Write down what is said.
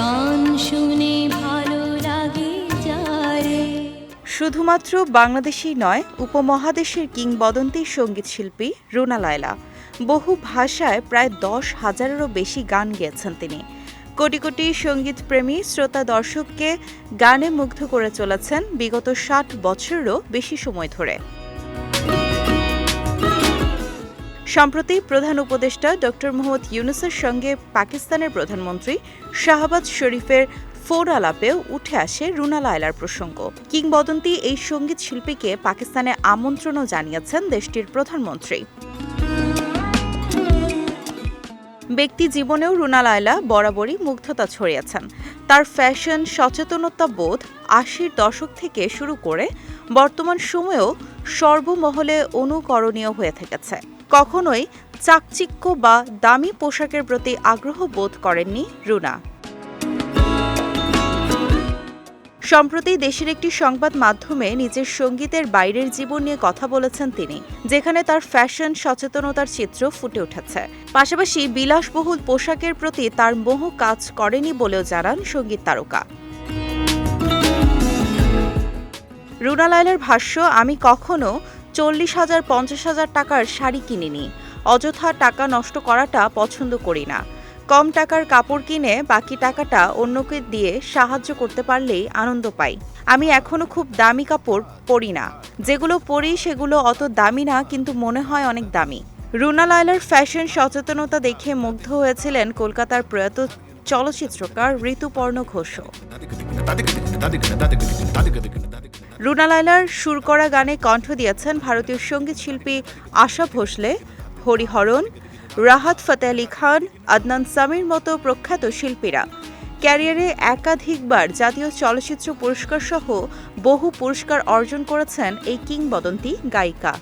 গান শুনে ভালো লাগে যারে। শুধুমাত্র বাংলাদেশেই নয়, উপমহাদেশের কিংবদন্তি সংগীত শিল্পী রুনা লায়লা। বহু ভাষায় প্রায় দশ হাজারেরও বেশি গান গেয়েছেন তিনি। কোটি কোটি সঙ্গীতপ্রেমী, শ্রোতা দর্শককে গানে মুগ্ধ করে চলেছেন বিগত ষাট বছরেরও বেশি সময় ধরে। সম্প্রতি প্রধান উপদেষ্টা ডক্টর মোহাম্মদ ইউনুসের সঙ্গে পাকিস্তানের প্রধানমন্ত্রী শাহবাজ শরীফের ফোর আলাপেও উঠে আসে রুনা লায়লার প্রসঙ্গ। কিংবদন্তি এই সংগীত শিল্পীকে পাকিস্তানে আমন্ত্রণও জানিয়েছেন দেশটির প্রধানমন্ত্রী। ব্যক্তি জীবনেও রুনা লায়লা বরাবরই মুগ্ধতা ছড়িয়েছেন। তার ফ্যাশন, সচেতনতা বোধ আশির দশক থেকে শুরু করে বর্তমান সময়েও সর্বমহলে অনুকরণীয় হয়ে থেকেছে। কখনোই চাকচিক্য বা দামি পোশাকের প্রতি আগ্রহ বোধ করেননি রুনা। সম্প্রতি দেশের একটি সংবাদ মাধ্যমে নিজের সঙ্গীতের বাইরের জীবন নিয়ে কথা বলেছেন তিনি, যেখানে তার ফ্যাশন সচেতনতার চিত্র ফুটে উঠেছে। পাশাপাশি বিলাসবহুল পোশাকের প্রতি তার মোহ কাজ করেনি বলেও জানান সংগীত তারকা। রুনা লায়লার ভাষ্য, আমি কখনো চল্লিশ হাজার পঞ্চাশ হাজার টাকার শাড়ি কিনিনি অযথা টাকা নষ্ট করাটা পছন্দ করি না কম টাকার কাপড় কিনে বাকি টাকাটা অন্যকে দিয়ে সাহায্য করতে পারলেই আনন্দ পাই আমি এখনও খুব দামি কাপড় পরি না যেগুলো পরি সেগুলো অত দামি না কিন্তু মনে হয় অনেক দামি রুনা লায়লার ফ্যাশন সচেতনতা দেখে মুগ্ধ হয়েছিলেন কলকাতার প্রয়াত চলচ্চিত্রকার ঋতুপর্ণ ঘোষও রুনা লায়লার সুর করা গানে কণ্ঠ দিয়েছেন ভারতীয় সংগীত শিল্পী আশা ভোসলে হরিহরণ রাহাত ফতে আলী খান, আদনান সামির মতো প্রখ্যাত শিল্পীরা। ক্যারিয়ারে একাধিকবার জাতীয় চলচ্চিত্র পুরস্কার সহ বহু পুরস্কার অর্জন করেছেন এই কিংবদন্তি গায়িকা।